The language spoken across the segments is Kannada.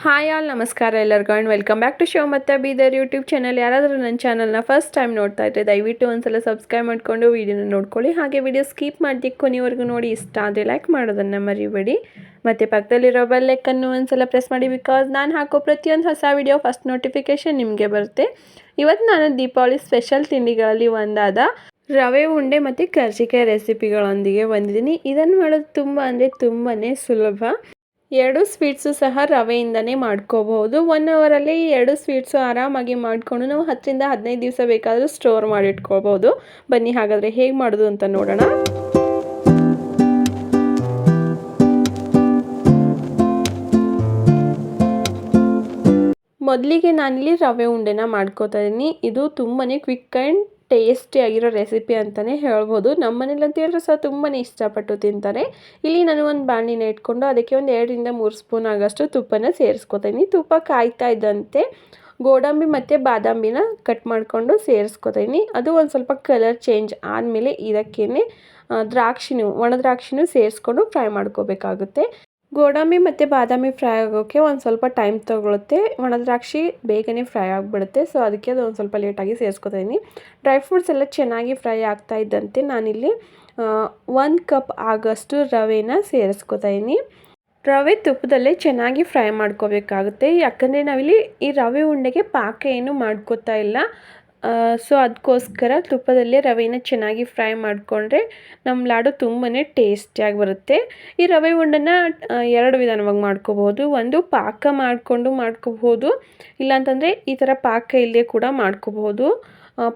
ಹಾಯ್ ಆಲ್ ನಮಸ್ಕಾರ ಎಲ್ಲರಿಗೂ and welcome back to show ಮತ್ತು ಬೀದರ್ ಯೂಟ್ಯೂಬ್ ಚಾನಲ್ ಯಾರಾದರೂ ನನ್ನ ಚಾನಲ್ನ ಫಸ್ಟ್ ಟೈಮ್ ನೋಡ್ತಾ ಇದ್ದರೆ ದಯವಿಟ್ಟು ಒಂದ್ಸಲ ಸಬ್ಸ್ಕ್ರೈಬ್ ಮಾಡಿಕೊಂಡು ವೀಡಿಯೋನ ನೋಡ್ಕೊಳ್ಳಿ. ಹಾಗೆ ವಿಡಿಯೋ ಸ್ಕಿಪ್ ಮಾಡಿ ಕೊನೆವರೆಗೂ ನೋಡಿ ಇಷ್ಟ ಆದರೆ ಲೈಕ್ ಮಾಡೋದನ್ನು ಮರಿಬೇಡಿ. ಮತ್ತು ಪಕ್ಕದಲ್ಲಿರೋ ಬೆಲ್ಲೈಕನ್ನು ಒಂದ್ಸಲ ಪ್ರೆಸ್ ಮಾಡಿ ಬಿಕಾಸ್ ನಾನು ಹಾಕೋ ಪ್ರತಿಯೊಂದು ಹೊಸ ವಿಡಿಯೋ ಫಸ್ಟ್ ನೋಟಿಫಿಕೇಷನ್ ನಿಮಗೆ ಬರುತ್ತೆ. ಇವತ್ತು ನಾನು ದೀಪಾವಳಿ ಸ್ಪೆಷಲ್ ತಿಂಡಿಗಳಲ್ಲಿ ಒಂದಾದ ರವೆ, ಉಂಡೆ ಮತ್ತು ಕರ್ಜಿಕಾಯಿ ರೆಸಿಪಿಗಳೊಂದಿಗೆ ಬಂದಿದ್ದೀನಿ. ಇದನ್ನು ಮಾಡೋದು ತುಂಬ ಅಂದರೆ ತುಂಬಾ ಸುಲಭ. ಎರಡು ಸ್ವೀಟ್ಸು ಸಹ ರವೆಯಿಂದನೇ ಮಾಡ್ಕೋಬಹುದು ಒನ್ ಅವರಲ್ಲಿ ಎರಡು ಸ್ವೀಟ್ಸು ಆರಾಮಾಗಿ ಮಾಡಿಕೊಂಡು ನಾವು ಹತ್ತರಿಂದ ಹದಿನೈದು ದಿವಸ ಬೇಕಾದರೂ ಸ್ಟೋರ್ ಮಾಡಿಟ್ಕೋಬಹುದು ಬನ್ನಿ, ಹಾಗಾದರೆ ಹೇಗೆ ಮಾಡೋದು ಅಂತ ನೋಡೋಣ. ಮೊದಲಿಗೆ ನಾನಿಲ್ಲಿ ರವೆ ಉಂಡೆನ ಮಾಡ್ಕೋತಾ ಇದ್ದೀನಿ. ಇದು ತುಂಬಾ ಕ್ವಿಕ್ ಆ್ಯಂಡ್ ಟೇಸ್ಟಿಯಾಗಿರೋ ರೆಸಿಪಿ ಅಂತಲೇ ಹೇಳ್ಬೋದು. ನಮ್ಮ ಮನೇಲಿ ಅಂತ ಹೇಳಿದ್ರೆ ಸಹ ತುಂಬಾ ಇಷ್ಟಪಟ್ಟು ತಿಂತಾರೆ. ಇಲ್ಲಿ ನಾನು ಒಂದು ಬಾಣಿನ ಇಟ್ಕೊಂಡು ಅದಕ್ಕೆ ಒಂದು ಎರಡರಿಂದ ಮೂರು ಸ್ಪೂನ್ ಆಗೋಷ್ಟು ತುಪ್ಪನ ಸೇರಿಸ್ಕೊತೀನಿ ತುಪ್ಪ ಕಾಯ್ತಾ ಇದ್ದಂತೆ ಗೋಡಂಬಿ ಮತ್ತು ಬಾದಾಮಿನ ಕಟ್ ಮಾಡಿಕೊಂಡು ಸೇರಿಸ್ಕೊತೀನಿ ಅದು ಒಂದು ಸ್ವಲ್ಪ ಕಲರ್ ಚೇಂಜ್ ಆದಮೇಲೆ ಇದಕ್ಕೇ ದ್ರಾಕ್ಷಿನೂ ಒಣ ದ್ರಾಕ್ಷಿನೂ ಸೇರಿಸ್ಕೊಂಡು ಫ್ರೈ ಮಾಡ್ಕೋಬೇಕಾಗುತ್ತೆ. ಗೋಡಂಬಿ ಮತ್ತು ಬಾದಾಮಿ ಫ್ರೈ ಆಗೋಕ್ಕೆ ಒಂದು ಸ್ವಲ್ಪ ಟೈಮ್ ತೊಗೊಳುತ್ತೆ. ಒಣದ್ರಾಕ್ಷಿ ಬೇಗನೆ ಫ್ರೈ ಆಗಿಬಿಡುತ್ತೆ. ಸೊ ಅದಕ್ಕೆ ಅದು ಒಂದು ಸ್ವಲ್ಪ ಲೇಟಾಗಿ ಸೇರಿಸ್ಕೊತಾ ಡ್ರೈ ಫ್ರೂಟ್ಸ್ ಎಲ್ಲ ಚೆನ್ನಾಗಿ ಫ್ರೈ ಆಗ್ತಾ ಇದ್ದಂತೆ ನಾನಿಲ್ಲಿ ಒಂದು ಕಪ್ ಆಗೋಷ್ಟು ರವೆನ ಸೇರಿಸ್ಕೊತಾ ರವೆ ತುಪ್ಪದಲ್ಲೇ ಚೆನ್ನಾಗಿ ಫ್ರೈ ಮಾಡ್ಕೋಬೇಕಾಗುತ್ತೆ. ಯಾಕಂದರೆ ನಾವಿಲ್ಲಿ ಈ ರವೆ ಉಂಡೆಗೆ ಪಾಕ ಏನು ಮಾಡ್ಕೋತಾ ಇಲ್ಲ. ಸೊ ಅದಕ್ಕೋಸ್ಕರ ತುಪ್ಪದಲ್ಲೇ ರವೆನ ಚೆನ್ನಾಗಿ ಫ್ರೈ ಮಾಡಿಕೊಂಡ್ರೆ ನಮ್ಮ ಲಾಡು ತುಂಬಾ ಟೇಸ್ಟಿಯಾಗಿ ಬರುತ್ತೆ. ಈ ರವೆ ಉಂಡನ್ನು ಎರಡು ವಿಧಾನವಾಗಿ ಮಾಡ್ಕೋಬೋದು ಒಂದು ಪಾಕ ಮಾಡಿಕೊಂಡು ಮಾಡ್ಕೋಬೋದು ಇಲ್ಲಾಂತಂದರೆ ಈ ಥರ ಪಾಕ ಇಲ್ಲದೆ ಕೂಡ ಮಾಡ್ಕೋಬಹುದು.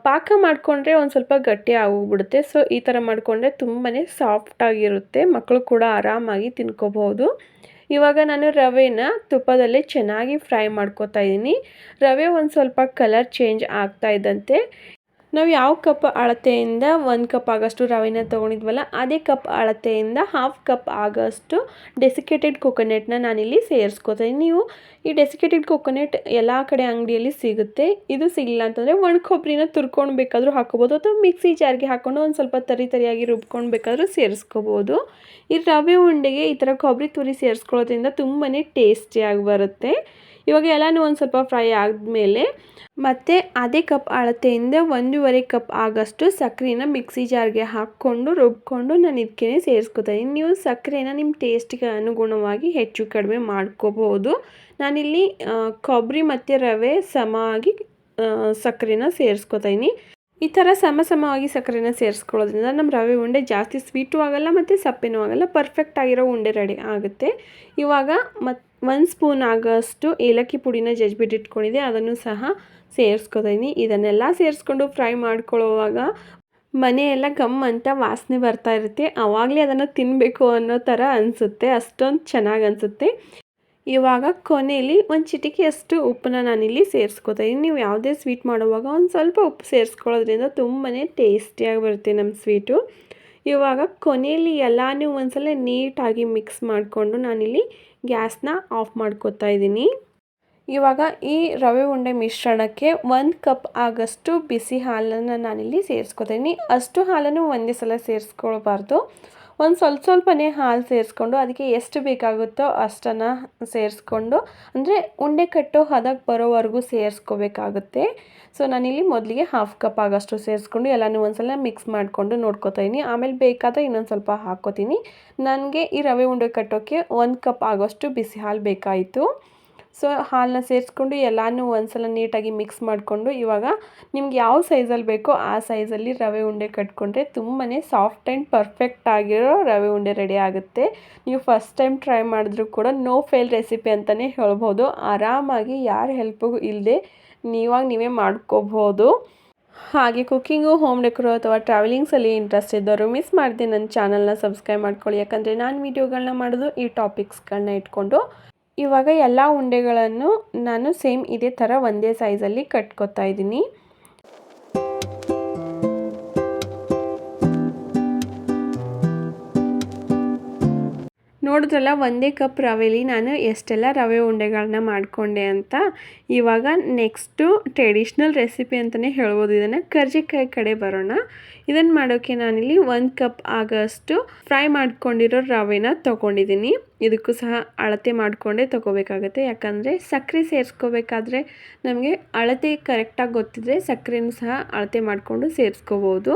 ಪಾಕ ಮಾಡಿಕೊಂಡ್ರೆ ಒಂದು ಸ್ವಲ್ಪ ಗಟ್ಟಿ ಆಗೋಗ್ಬಿಡುತ್ತೆ. ಸೊ ಈ ಥರ ಮಾಡಿಕೊಂಡ್ರೆ ತುಂಬಾ ಸಾಫ್ಟಾಗಿರುತ್ತೆ ಮಕ್ಕಳು ಕೂಡ ಆರಾಮಾಗಿ ತಿನ್ಕೋಬಹುದು. ಇವಾಗ ನಾನು ರವೆನ ತುಪ್ಪದಲ್ಲಿ ಚೆನ್ನಾಗಿ ಫ್ರೈ ಮಾಡ್ಕೋತಾ ಇದ್ದೀನಿ. ರವೆ ಒಂದು ಸ್ವಲ್ಪ ಕಲರ್ ಚೇಂಜ್ ಆಗ್ತಾ ಇದ್ದಂತೆ. ನಾವು ಯಾವ ಕಪ್ ಅಳತೆಯಿಂದ ಒಂದು ಕಪ್ ಆಗೋಷ್ಟು ರವೆನ ತೊಗೊಂಡಿದ್ವಲ್ಲ, ಅದೇ ಕಪ್ ಅಳತೆಯಿಂದ ಹಾಫ್ ಕಪ್ ಆಗೋಷ್ಟು ಡೆಸಿಕೇಟೆಡ್ ಕೊಕೊನೆಟ್ನ ನಾನಿಲ್ಲಿ ಸೇರಿಸ್ಕೋತೀನಿ. ನೀವು ಈ ಡೆಸಿಕೇಟೆಡ್ ಕೊಕೊನೆಟ್ ಎಲ್ಲ ಕಡೆ ಅಂಗಡಿಯಲ್ಲಿ ಸಿಗುತ್ತೆ. ಇದು ಸಿಗಲಿಲ್ಲ ಅಂತಂದರೆ ಒಣ ಕೊಬ್ಬರಿನ ತುರ್ಕೊಂಡು ಬೇಕಾದರೂ ಹಾಕೋಬೋದು ಅಥವಾ ಮಿಕ್ಸಿ ಜಾರ್ಗೆ ಹಾಕ್ಕೊಂಡು ಒಂದು ಸ್ವಲ್ಪ ತರಿ ತರಿಯಾಗಿ ರುಬ್ಕೊಂಡು ಬೇಕಾದರೂ ಸೇರಿಸ್ಕೋಬೋದು. ಈ ರವೆ ಉಂಡೆಗೆ ಈ ಥರ ಕೊಬ್ಬರಿ ತುರಿ ಸೇರಿಸ್ಕೊಳ್ಳೋದ್ರಿಂದ ತುಂಬಾ ಟೇಸ್ಟಿಯಾಗಿ ಬರುತ್ತೆ. ಇವಾಗ ಎಲ್ಲನೂ ಒಂದು ಸ್ವಲ್ಪ ಫ್ರೈ ಆದಮೇಲೆ ಮತ್ತು ಅದೇ ಕಪ್ ಅಳತೆಯಿಂದ ಒಂದೂವರೆ ಕಪ್ ಆಗೋಷ್ಟು ಸಕ್ಕರೆನ ಮಿಕ್ಸಿ ಜಾರ್ಗೆ ಹಾಕ್ಕೊಂಡು ರುಬ್ಕೊಂಡು ನಾನು ಇದಕ್ಕೆ ಇದ್ದೀನಿ ನೀವು ಸಕ್ಕರೆನ ನಿಮ್ಮ ಟೇಸ್ಟಿಗೆ ಅನುಗುಣವಾಗಿ ಹೆಚ್ಚು ಕಡಿಮೆ ಮಾಡ್ಕೋಬೋದು. ನಾನಿಲ್ಲಿ ಕೊಬ್ಬರಿ ಮತ್ತು ರವೆ ಸಮವಾಗಿ ಸಕ್ಕರೆನ ಸೇರಿಸ್ಕೊತಾಯಿನಿ ಈ ಥರ ಸಮ ಸಮವಾಗಿ ಸಕ್ಕರೆನ ಸೇರಿಸ್ಕೊಳ್ಳೋದ್ರಿಂದ ನಮ್ಮ ರವೆ ಉಂಡೆ ಜಾಸ್ತಿ ಸ್ವೀಟು ಆಗೋಲ್ಲ ಮತ್ತು ಸಪ್ಪೆನೂ ಆಗೋಲ್ಲ ಪರ್ಫೆಕ್ಟ್ ಆಗಿರೋ ಉಂಡೆ ರೆಡಿ ಆಗುತ್ತೆ. ಇವಾಗ ಮತ್ತು ಒಂದು ಸ್ಪೂನ್ ಆಗೋಷ್ಟು ಏಲಕ್ಕಿ ಪುಡಿನ ಜಜ್ಬಿಟ್ಟು ಇಟ್ಕೊಂಡಿದ್ದೆ, ಅದನ್ನು ಸಹ ಸೇರಿಸ್ಕೊತೀನಿ ಇದನ್ನೆಲ್ಲ ಸೇರಿಸ್ಕೊಂಡು ಫ್ರೈ ಮಾಡ್ಕೊಳ್ಳೋವಾಗ ಮನೆಯೆಲ್ಲ ಗಮ್ ಅಂತ ವಾಸನೆ ಬರ್ತಾ ಇರುತ್ತೆ. ಆವಾಗಲೇ ಅದನ್ನು ತಿನ್ನಬೇಕು ಅನ್ನೋ ಥರ ಅನಿಸುತ್ತೆ, ಅಷ್ಟೊಂದು ಚೆನ್ನಾಗಿ ಅನಿಸುತ್ತೆ. ಇವಾಗ ಕೊನೆಯಲ್ಲಿ ಒಂದು ಚಿಟಿಕೆಯಷ್ಟು ಉಪ್ಪನ್ನ ನಾನಿಲ್ಲಿ ಸೇರಿಸ್ಕೊತೀನಿ ನೀವು ಯಾವುದೇ ಸ್ವೀಟ್ ಮಾಡುವಾಗ ಒಂದು ಸ್ವಲ್ಪ ಉಪ್ಪು ಸೇರಿಸ್ಕೊಳ್ಳೋದ್ರಿಂದ ತುಂಬಾ ಟೇಸ್ಟಿಯಾಗಿ ಬರುತ್ತೆ ನಮ್ಮ ಸ್ವೀಟು. ಇವಾಗ ಕೊನೆಯಲ್ಲಿ ಎಲ್ಲನೂ ಒಂದ್ಸಲ ನೀಟಾಗಿ ಮಿಕ್ಸ್ ಮಾಡಿಕೊಂಡು ನಾನಿಲ್ಲಿ ಗ್ಯಾಸ್ನ ಆಫ್ ಮಾಡ್ಕೊತಾ ಇದ್ದೀನಿ. ಇವಾಗ ಈ ರವೆ ಉಂಡೆ ಮಿಶ್ರಣಕ್ಕೆ ಒಂದು ಕಪ್ ಆಗಷ್ಟು ಬಿಸಿ ಹಾಲನ್ನು ನಾನಿಲ್ಲಿ ಸೇರಿಸ್ಕೊತೀನಿ. ಅಷ್ಟು ಹಾಲನ್ನು ಒಂದೇ ಸಲ ಸೇರಿಸ್ಕೊಳ್ಬಾರ್ದು. ಒಂದು ಸ್ವಲ್ಪ ಸ್ವಲ್ಪನೇ ಹಾಲು ಸೇರಿಸ್ಕೊಂಡು ಅದಕ್ಕೆ ಎಷ್ಟು ಬೇಕಾಗುತ್ತೋ ಅಷ್ಟನ್ನು ಸೇರಿಸ್ಕೊಂಡು, ಅಂದರೆ ಉಂಡೆ ಕಟ್ಟೋ ಹದಕ್ಕೆ ಬರೋವರೆಗೂ ಸೇರಿಸ್ಕೋಬೇಕಾಗುತ್ತೆ. ಸೊ ನಾನಿಲ್ಲಿ ಮೊದಲಿಗೆ ಹಾಫ್ ಕಪ್ ಆಗೋಷ್ಟು ಸೇರಿಸ್ಕೊಂಡು ಎಲ್ಲನೂ ಒಂದ್ಸಲ ಮಿಕ್ಸ್ ಮಾಡಿಕೊಂಡು ನೋಡ್ಕೋತಾ ಇದ್ದೀನಿ ಆಮೇಲೆ ಬೇಕಾದರೆ ಇನ್ನೊಂದು ಸ್ವಲ್ಪ ಹಾಕ್ಕೋತೀನಿ. ನನಗೆ ಈ ರವೆ ಉಂಡೆ ಕಟ್ಟೋಕ್ಕೆ ಒಂದು ಕಪ್ ಆಗೋಷ್ಟು ಬಿಸಿ ಹಾಲು ಬೇಕಾಯಿತು. ಸೊ ಹಾಲನ್ನ ಸೇರಿಸ್ಕೊಂಡು ಎಲ್ಲನೂ ಒಂದ್ಸಲ ನೀಟಾಗಿ ಮಿಕ್ಸ್ ಮಾಡಿಕೊಂಡು ಇವಾಗ ನಿಮ್ಗೆ ಯಾವ ಸೈಜಲ್ಲಿ ಬೇಕೋ ಆ ಸೈಜಲ್ಲಿ ರವೆ ಉಂಡೆ ಕಟ್ಕೊಂಡ್ರೆ ತುಂಬಾ ಸಾಫ್ಟ್ ಆ್ಯಂಡ್ ಪರ್ಫೆಕ್ಟ್ ಆಗಿರೋ ರವೆ ಉಂಡೆ ರೆಡಿ ಆಗುತ್ತೆ. ನೀವು ಫಸ್ಟ್ ಟೈಮ್ ಟ್ರೈ ಮಾಡಿದ್ರೂ ಕೂಡ ನೋ ಫೇಲ್ ರೆಸಿಪಿ ಅಂತಲೇ ಹೇಳ್ಬೋದು. ಆರಾಮಾಗಿ ಯಾರ ಹೆಲ್ಪಿಗೂ ಇಲ್ಲದೆ ನೀವಾಗ ನೀವೇ ಮಾಡ್ಕೋಬೋದು. ಹಾಗೆ ಕುಕ್ಕಿಂಗು ಹೋಮ್ ಡೆಕೋರು ಅಥವಾ ಟ್ರಾವೆಲಿಂಗ್ಸಲ್ಲಿ ಇಂಟ್ರೆಸ್ಟ್ ಇದ್ದವರು ಮಿಸ್ ಮಾಡಿದೆ ನನ್ನ ಚಾನಲ್ನ ಸಬ್ಸ್ಕ್ರೈಬ್ ಮಾಡ್ಕೊಳ್ಳಿ. ಯಾಕಂದರೆ ನಾನು ವೀಡಿಯೋಗಳನ್ನ ಮಾಡೋದು ಈ ಟಾಪಿಕ್ಸ್ಗಳನ್ನ ಇಟ್ಕೊಂಡು. ಇವಾಗ ಎಲ್ಲ ಉಂಡೆಗಳನ್ನು ನಾನು ಸೇಮ್ ಇದೇ ಥರ ಒಂದೇ ಸೈಜಲ್ಲಿ ಕಟ್ಕೊತಾ ಇದ್ದೀನಿ. ನೋಡಿದ್ರಲ್ಲ, ಒಂದೇ ಕಪ್ ರವೆಲಿ ನಾನು ಎಷ್ಟೆಲ್ಲ ರವೆ ಉಂಡೆಗಳನ್ನ ಮಾಡಿಕೊಂಡೆ ಅಂತ. ಇವಾಗ ನೆಕ್ಸ್ಟು ಟ್ರೆಡಿಷ್ನಲ್ ರೆಸಿಪಿ ಅಂತಲೇ ಹೇಳ್ಬೋದು. ಇದನ್ನು ಕರ್ಜಿಕಾಯಿ ಕಡೆ ಬರೋಣ. ಇದನ್ನು ಮಾಡೋಕ್ಕೆ ನಾನಿಲ್ಲಿ ಒಂದು ಕಪ್ ಆಗೋಷ್ಟು ಫ್ರೈ ಮಾಡ್ಕೊಂಡಿರೋ ರವೆನ ತೊಗೊಂಡಿದ್ದೀನಿ. ಇದಕ್ಕೂ ಸಹ ಅಳತೆ ಮಾಡಿಕೊಂಡೇ ತೊಗೋಬೇಕಾಗತ್ತೆ. ಯಾಕಂದರೆ ಸಕ್ಕರೆ ಸೇರಿಸ್ಕೋಬೇಕಾದ್ರೆ ನಮಗೆ ಅಳತೆ ಕರೆಕ್ಟಾಗಿ ಗೊತ್ತಿದ್ರೆ ಸಕ್ಕರೆನೂ ಸಹ ಅಳತೆ ಮಾಡಿಕೊಂಡು ಸೇರಿಸ್ಕೋಬೋದು.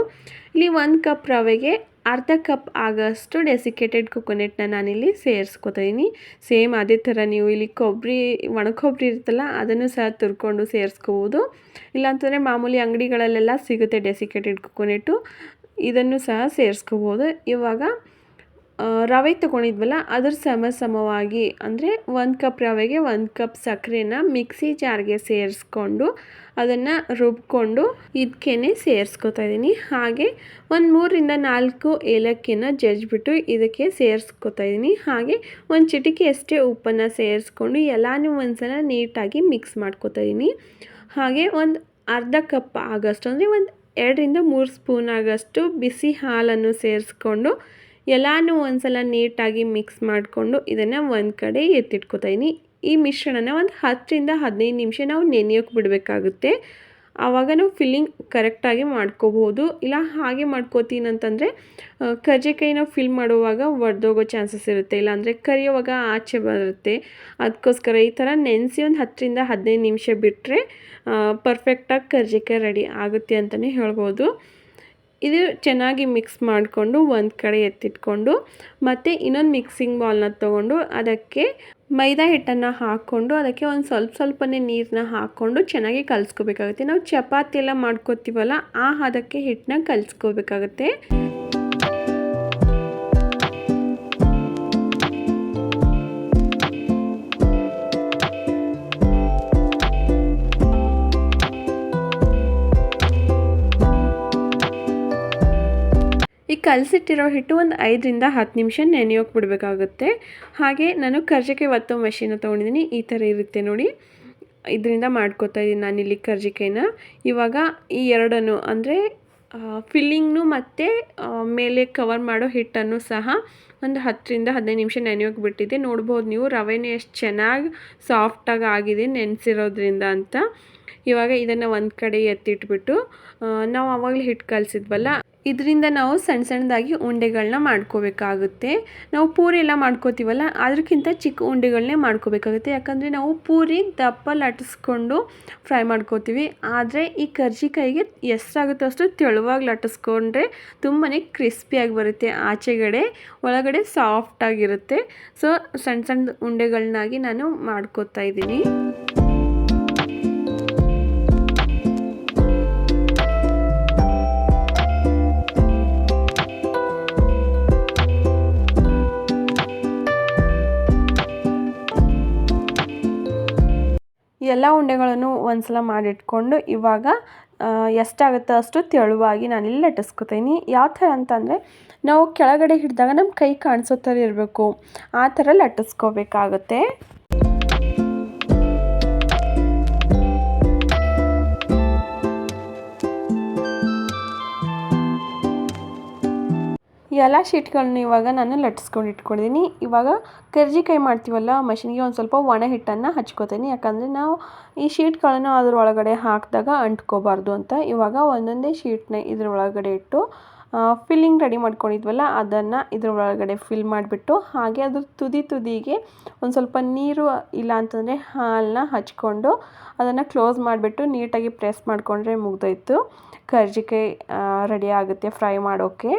ಇಲ್ಲಿ ಒಂದು ಕಪ್ ರವೆಗೆ ಅರ್ಧ ಕಪ್ ಆಗೋಷ್ಟು ಡೆಸಿಕೇಟೆಡ್ ಕೊಕೊನೆಟ್ನ ನಾನಿಲ್ಲಿ ಸೇರಿಸ್ಕೊತಾ ಇದ್ದೀನಿ ಸೇಮ್ ಅದೇ ಥರ ನೀವು ಇಲ್ಲಿ ಕೊಬ್ಬರಿ ಒಣ ಕೊಬ್ಬರಿ ಇರುತ್ತಲ್ಲ, ಅದನ್ನು ಸಹ ತುರ್ಕೊಂಡು ಸೇರಿಸ್ಕೋಬೋದು. ಇಲ್ಲಾಂತಂದರೆ ಮಾಮೂಲಿ ಅಂಗಡಿಗಳಲ್ಲೆಲ್ಲ ಸಿಗುತ್ತೆ ಡೆಸಿಕೇಟೆಡ್ ಕೊಕೊನೆಟ್ಟು. ಇದನ್ನು ಸಹ ಸೇರಿಸ್ಕೋಬೋದು. ಇವಾಗ ರವೆ ತೊಗೊಂಡಿದ್ವಲ್ಲ, ಅದ್ರ ಸಮ ಸಮವಾಗಿ ಅಂದರೆ ಒಂದು ಕಪ್ ರವೆಗೆ ಒಂದು ಕಪ್ ಸಕ್ಕರೆನ ಮಿಕ್ಸಿ ಜಾರ್ಗೆ ಸೇರಿಸ್ಕೊಂಡು ಅದನ್ನು ರುಬ್ಕೊಂಡು ಇದಕ್ಕೇನೆ ಸೇರಿಸ್ಕೊತಾ ಇದ್ದೀನಿ. ಹಾಗೆ ಒಂದು ಮೂರರಿಂದ ನಾಲ್ಕು ಏಲಕ್ಕಿನ ಜಜ್ಜಿಬಿಟ್ಟು ಇದಕ್ಕೆ ಸೇರಿಸ್ಕೊತಾ ಇದ್ದೀನಿ. ಹಾಗೆ ಒಂದು ಚಿಟಿಕೆಯಷ್ಟೇ ಉಪ್ಪನ್ನು ಸೇರಿಸ್ಕೊಂಡು ಎಲ್ಲನೂ ಒಂದ್ಸಲ ನೀಟಾಗಿ ಮಿಕ್ಸ್ ಮಾಡ್ಕೊತಾ ಇದ್ದೀನಿ. ಹಾಗೆ ಒಂದು ಅರ್ಧ ಕಪ್ ಆಗೋಷ್ಟು ಅಂದರೆ ಒಂದು ಎರಡರಿಂದ ಮೂರು ಸ್ಪೂನ್ ಆಗೋಷ್ಟು ಬಿಸಿ ಹಾಲನ್ನು ಸೇರಿಸ್ಕೊಂಡು ಎಲ್ಲನೂ ಒಂದ್ಸಲ ನೀಟಾಗಿ ಮಿಕ್ಸ್ ಮಾಡಿಕೊಂಡು ಇದನ್ನು ಒಂದು ಕಡೆ ಎತ್ತಿಟ್ಕೋತಾ ಈ ಮಿಶ್ರಣನ ಒಂದು ಹತ್ತರಿಂದ ಹದಿನೈದು ನಿಮಿಷ ನಾವು ನೆನೆಯೋಕೆ ಬಿಡಬೇಕಾಗುತ್ತೆ. ಆವಾಗ ನಾವು ಫಿಲ್ಲಿಂಗ್ ಕರೆಕ್ಟಾಗಿ ಮಾಡ್ಕೋಬಹುದು. ಇಲ್ಲ ಹಾಗೆ ಮಾಡ್ಕೋತೀನಿ ಅಂತಂದರೆ ಕರ್ಜಿಕಾಯಿ ನಾವು ಫಿಲ್ ಮಾಡುವಾಗ ಒಡೆದೋಗೋ ಚಾನ್ಸಸ್ ಇರುತ್ತೆ. ಇಲ್ಲಾಂದರೆ ಕರಿಯುವಾಗ ಆಚೆ ಬರುತ್ತೆ. ಅದಕ್ಕೋಸ್ಕರ ಈ ಥರ ನೆನೆಸಿ ಒಂದು ಹತ್ತರಿಂದ ಹದಿನೈದು ನಿಮಿಷ ಬಿಟ್ಟರೆ ಪರ್ಫೆಕ್ಟಾಗಿ ಕರ್ಜಿಕಾಯಿ ರೆಡಿ ಆಗುತ್ತೆ ಅಂತಲೇ ಹೇಳ್ಬೋದು. ಇದು ಚೆನ್ನಾಗಿ ಮಿಕ್ಸ್ ಮಾಡಿಕೊಂಡು ಒಂದು ಕಡೆ ಎತ್ತಿಟ್ಕೊಂಡು ಮತ್ತು ಇನ್ನೊಂದು ಮಿಕ್ಸಿಂಗ್ ಬೌಲ್ನ ತೊಗೊಂಡು ಅದಕ್ಕೆ ಮೈದಾ ಹಿಟ್ಟನ್ನು ಹಾಕ್ಕೊಂಡು ಅದಕ್ಕೆ ಒಂದು ಸ್ವಲ್ಪ ಸ್ವಲ್ಪನೇ ನೀರನ್ನ ಹಾಕ್ಕೊಂಡು ಚೆನ್ನಾಗಿ ಕಲಿಸ್ಕೋಬೇಕಾಗುತ್ತೆ. ನಾವು ಚಪಾತಿ ಎಲ್ಲ ಮಾಡ್ಕೋತೀವಲ್ಲ, ಆ ಹದಕ್ಕೆ ಹಿಟ್ಟನ್ನ ಕಲಿಸ್ಕೋಬೇಕಾಗುತ್ತೆ. ಕಲಸಿಟ್ಟಿರೋ ಹಿಟ್ಟು ಒಂದು ಐದರಿಂದ ಹತ್ತು ನಿಮಿಷ ನೆನೆಯೋಕೆ ಬಿಡಬೇಕಾಗುತ್ತೆ. ಹಾಗೆ ನಾನು ಕರ್ಜಿಕಾಯಿ ಒತ್ತೋ ಮಷೀನ ತೊಗೊಂಡಿದ್ದೀನಿ ಈ ಥರ ಇರುತ್ತೆ ನೋಡಿ. ಇದರಿಂದ ಮಾಡ್ಕೋತಾ ಇದ್ದೀನಿ ನಾನಿಲ್ಲಿ ಕರ್ಜಿಕಾಯಿನ ಇವಾಗ ಈ ಎರಡನ್ನು ಅಂದರೆ ಫಿಲ್ಲಿಂಗ್ನು ಮತ್ತು ಮೇಲೆ ಕವರ್ ಮಾಡೋ ಹಿಟ್ಟನ್ನು ಸಹ ಒಂದು ಹತ್ತರಿಂದ ಹದಿನೈದು ನಿಮಿಷ ನೆನೆಯೋಕೆ ಬಿಟ್ಟಿದ್ದೆ. ನೋಡ್ಬೋದು ನೀವು ರವೆನೇ ಎಷ್ಟು ಚೆನ್ನಾಗಿ ಸಾಫ್ಟಾಗಿ ಆಗಿದೆ ನೆನೆಸಿರೋದ್ರಿಂದ ಅಂತ. ಇವಾಗ ಇದನ್ನು ಒಂದು ಕಡೆ ಎತ್ತಿಟ್ಬಿಟ್ಟು ನಾವು ಆವಾಗಲೇ ಹಿಟ್ಟು ಕಲಿಸಿದ್ವಲ್ಲ, ಇದರಿಂದ ನಾವು ಸಣ್ಣ ಸಣ್ಣದಾಗಿ ಉಂಡೆಗಳನ್ನ ಮಾಡ್ಕೋಬೇಕಾಗುತ್ತೆ. ನಾವು ಪೂರಿ ಎಲ್ಲ ಮಾಡ್ಕೋತೀವಲ್ಲ ಅದಕ್ಕಿಂತ ಚಿಕ್ಕ ಉಂಡೆಗಳನ್ನೇ ಮಾಡ್ಕೋಬೇಕಾಗುತ್ತೆ. ಯಾಕಂದರೆ ನಾವು ಪೂರಿ ದಪ್ಪ ಲಟ್ಟಿಸ್ಕೊಂಡು ಫ್ರೈ ಮಾಡ್ಕೋತೀವಿ. ಆದರೆ ಈ ಕರ್ಜಿಕಾಯಿಗೆ ಎಷ್ಟಾಗುತ್ತೋ ಅಷ್ಟು ತೆಳುವಾಗಿ ಲಟ್ಟಿಸ್ಕೊಂಡ್ರೆ ತುಂಬಾ ಕ್ರಿಸ್ಪಿಯಾಗಿ ಬರುತ್ತೆ. ಆಚೆಗಡೆ, ಒಳಗಡೆ ಸಾಫ್ಟಾಗಿರುತ್ತೆ ಸೊ ಸಣ್ಣ ಸಣ್ಣ ಉಂಡೆಗಳನ್ನಾಗಿ ನಾನು ಮಾಡ್ಕೋತಾ ಇದ್ದೀನಿ. ಎಲ್ಲ ಉಂಡೆಗಳನ್ನು ಒಂದ್ಸಲ ಮಾಡಿಟ್ಕೊಂಡು ಇವಾಗ ಎಷ್ಟಾಗುತ್ತೆ ಅಷ್ಟು ತೆಳುವಾಗಿ ನಾನಿಲ್ಲಿ ಲಟ್ಟಿಸ್ಕೊತೀನಿ. ಯಾವ ಥರ ಅಂತಂದರೆ, ನಾವು ಕೆಳಗಡೆ ಹಿಡಿದಾಗ ನಮ್ಮ ಕೈ ಕಾಣಿಸೋ ಥರ ಇರಬೇಕು. ಆ ಥರ ಲಟ್ಟಿಸ್ಕೋಬೇಕಾಗುತ್ತೆ. ಎಲ್ಲ ಶೀಟ್ಗಳನ್ನ ಇವಾಗ ನಾನು ಲಟ್ಟಿಸ್ಕೊಂಡು ಇಟ್ಕೊಂಡಿದ್ದೀನಿ. ಇವಾಗ ಕರ್ಜಿಕಾಯಿ ಮಾಡ್ತೀವಲ್ಲ, ಮಷಿನ್ಗೆ ಒಂದು ಸ್ವಲ್ಪ ಒಣ ಹಿಟ್ಟನ್ನು ಹಚ್ಕೋತೀನಿ. ಯಾಕಂದರೆ ನಾವು ಈ ಶೀಟ್ಗಳನ್ನು ಅದ್ರ ಒಳಗಡೆ ಹಾಕಿದಾಗ ಅಂಟ್ಕೋಬಾರ್ದು ಅಂತ. ಇವಾಗ ಒಂದೊಂದೇ ಶೀಟ್ನ ಇದ್ರ ಒಳಗಡೆ ಇಟ್ಟು ಫಿಲ್ಲಿಂಗ್ ರೆಡಿ ಮಾಡ್ಕೊಂಡಿದ್ವಲ್ಲ, ಅದನ್ನು ಇದ್ರ ಒಳಗಡೆ ಫಿಲ್ ಮಾಡಿಬಿಟ್ಟು, ಹಾಗೆ ಅದ್ರ ತುದಿ ತುದಿಗೆ ಒಂದು ಸ್ವಲ್ಪ ನೀರು ಇಲ್ಲ ಅಂತಂದರೆ ಹಾಲನ್ನ ಹಚ್ಕೊಂಡು ಅದನ್ನು ಕ್ಲೋಸ್ ಮಾಡಿಬಿಟ್ಟು ನೀಟಾಗಿ ಪ್ರೆಸ್ ಮಾಡಿಕೊಂಡ್ರೆ ಮುಗ್ದೋಯ್ತು. ಕರ್ಜಿಕಾಯಿ ರೆಡಿ ಆಗುತ್ತೆ ಫ್ರೈ ಮಾಡೋಕ್ಕೆ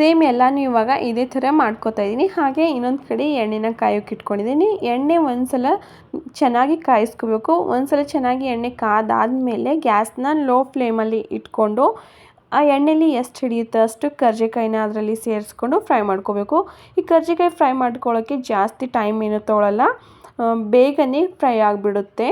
ಸೇಮ್ ಎಲ್ಲನೂ ಇವಾಗ ಇದೇ ಥರ ಮಾಡ್ಕೋತಾ ಇದ್ದೀನಿ. ಹಾಗೆ ಇನ್ನೊಂದು ಕಡೆ ಎಣ್ಣೆನ ಕಾಯೋಕೆ ಇಟ್ಕೊಂಡಿದ್ದೀನಿ. ಎಣ್ಣೆ ಒಂದ್ಸಲ ಚೆನ್ನಾಗಿ ಕಾಯಿಸ್ಕೋಬೇಕು. ಒಂದ್ಸಲ ಚೆನ್ನಾಗಿ ಎಣ್ಣೆ ಕಾದಾದಮೇಲೆ ಗ್ಯಾಸ್ನ ಲೋ ಫ್ಲೇಮಲ್ಲಿ ಇಟ್ಕೊಂಡು, ಆ ಎಣ್ಣೆಲಿ ಎಷ್ಟು ಹಿಡಿಯುತ್ತೆ ಅಷ್ಟು ಕರ್ಜಿಕಾಯಿನ ಅದರಲ್ಲಿ ಸೇರಿಸ್ಕೊಂಡು ಫ್ರೈ ಮಾಡ್ಕೋಬೇಕು. ಈ ಕರ್ಜಿಕಾಯಿ ಫ್ರೈ ಮಾಡ್ಕೊಳ್ಳೋಕ್ಕೆ ಜಾಸ್ತಿ ಟೈಮ್ ಏನು ತೊಗೊಳಲ್ಲ. ಬೇಗನೆ ಫ್ರೈ ಆಗಿಬಿಡುತ್ತೆ.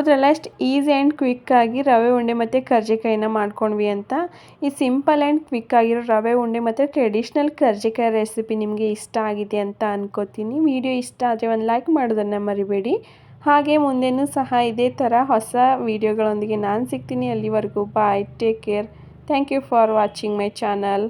ನೋಡಿದ್ರಲ್ಲ ಎಷ್ಟು ಈಸಿ ಆ್ಯಂಡ್ ಕ್ವಿಕ್ಕಾಗಿ ರವೆ ಉಂಡೆ ಮತ್ತು ಕರ್ಜಿಕಾಯಿನ ಮಾಡ್ಕೊಂಡ್ವಿ ಅಂತ. ಈ ಸಿಂಪಲ್ ಆ್ಯಂಡ್ ಕ್ವಿಕ್ ಆಗಿರೋ ರವೆ ಉಂಡೆ ಮತ್ತು ಟ್ರೆಡಿಷ್ನಲ್ ಕರ್ಜಿಕಾಯಿ ರೆಸಿಪಿ ನಿಮಗೆ ಇಷ್ಟ ಆಗಿದೆ ಅಂತ ಅನ್ಕೋತೀನಿ. ವಿಡಿಯೋ ಇಷ್ಟ ಆದರೆ ಒಂದು ಲೈಕ್ ಮಾಡೋದನ್ನು ಮರಿಬೇಡಿ. ಹಾಗೆ ಮುಂದೆನೂ ಸಹ ಇದೇ ಥರ ಹೊಸ ವಿಡಿಯೋಗಳೊಂದಿಗೆ ನಾನು ಸಿಗ್ತೀನಿ. ಅಲ್ಲಿವರೆಗೂ bye take care thank you for watching my channel